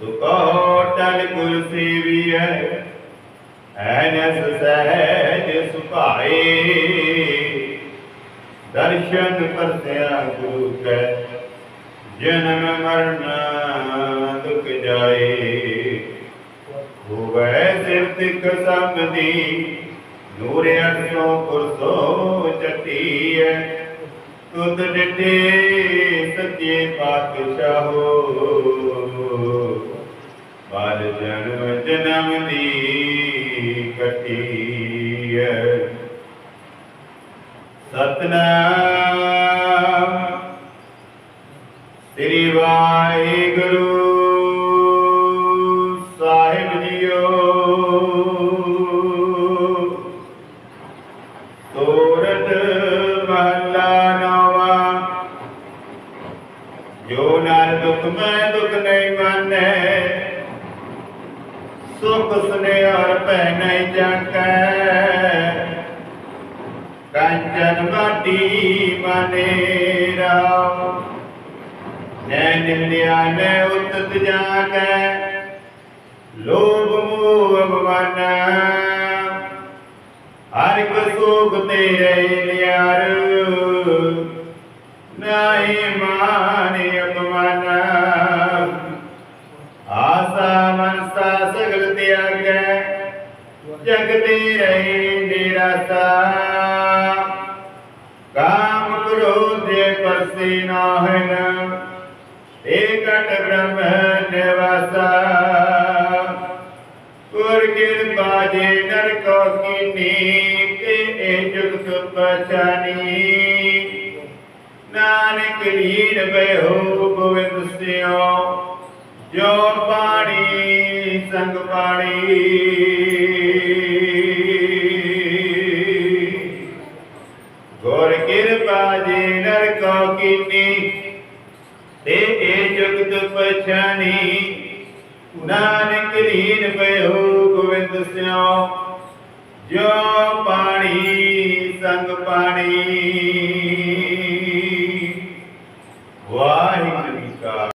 ਸੁਕੋ ਗੁਰ ਸੇਵੀਐ ਐਨਸ ਸਹਿਜ ਸੁਭਾਏ। ਦਰਸ਼ਨ ਪਰਸਿਆ ਗੁਰੂ ਕੈ ਜਨਮ ਮਰਨ ਦੁਖ ਜਾਏ। ਹੋਵੇ ਸਿਰ ਤਿਕ ਸਭ ਦੀ ਪੁਰਸੋ ਚਟੀਐ ਤੁਧ ਡਿਟੇ ਸੱਚੇ ਪਾਤਸ਼ਾਹੋ ਬਾਲ ਜਨਮ ਜਨਮ ਦੀ ਕਟੀਐ। ਸਤਨਾਮ ਸ੍ਰੀ ਵਾਹਿਗੁਰੂ ਮੈਂ ਦੁਖ ਨਹੀਂ ਮੰਨੈ। ਸੁਖ ਸੁਨਿਆਰ ਭੈ ਨਹੀਂ ਜਾਕੈ ਕੰਚਨ ਬਾਟੀ ਮਨੇ ਰਾਮ। ਨੈ ਨਿੰਦਿਆ ਨੈ ਉਤਤ ਜਾਕੈ ਲੋਭ ਮੋਹ ਅਭਮਾਨ ਹਰ ਇੱਕ ਸੁਖ ਤੇਰੇ ਲਿਆਰ ਜਗਦੇ ਰਹੇ ਨਿਰਾਸਾ ਕਾਮ ਕ੍ਰੋਧ ਪਰਸੀ ਨਾਹਨ ਏਕਟ ਬ੍ਰਹਮ ਨਿਵਾਸਾ। ਗੁਰ ਕਿਰਪਾ ਜੇ ਨਰ ਕੋ ਕੀਨੀ, ਤੇ ਇਹ ਜੁਗਤ ਪਛਾਨੀ। ਨਾਨਕ ਲੀਨ ਬਹਿਓ ਗੋਵਿੰਦ ਸਿਓ, ਜੋ ਪਾਣੀ ਸੰਗ ਪਾਣੀ। ਨਰ ਕੋ ਕੀਨੀ, ਤੇ ਇਹ ਜੁਗਤ ਪਛਾਨੀ ਨਾਨਕ ਲੀਨ ਭਇਓ ਗੋਵਿੰਦ ਸਿਓ ਜੋ ਪਾਣੀ ਸੰਗ ਪਾਣੀ।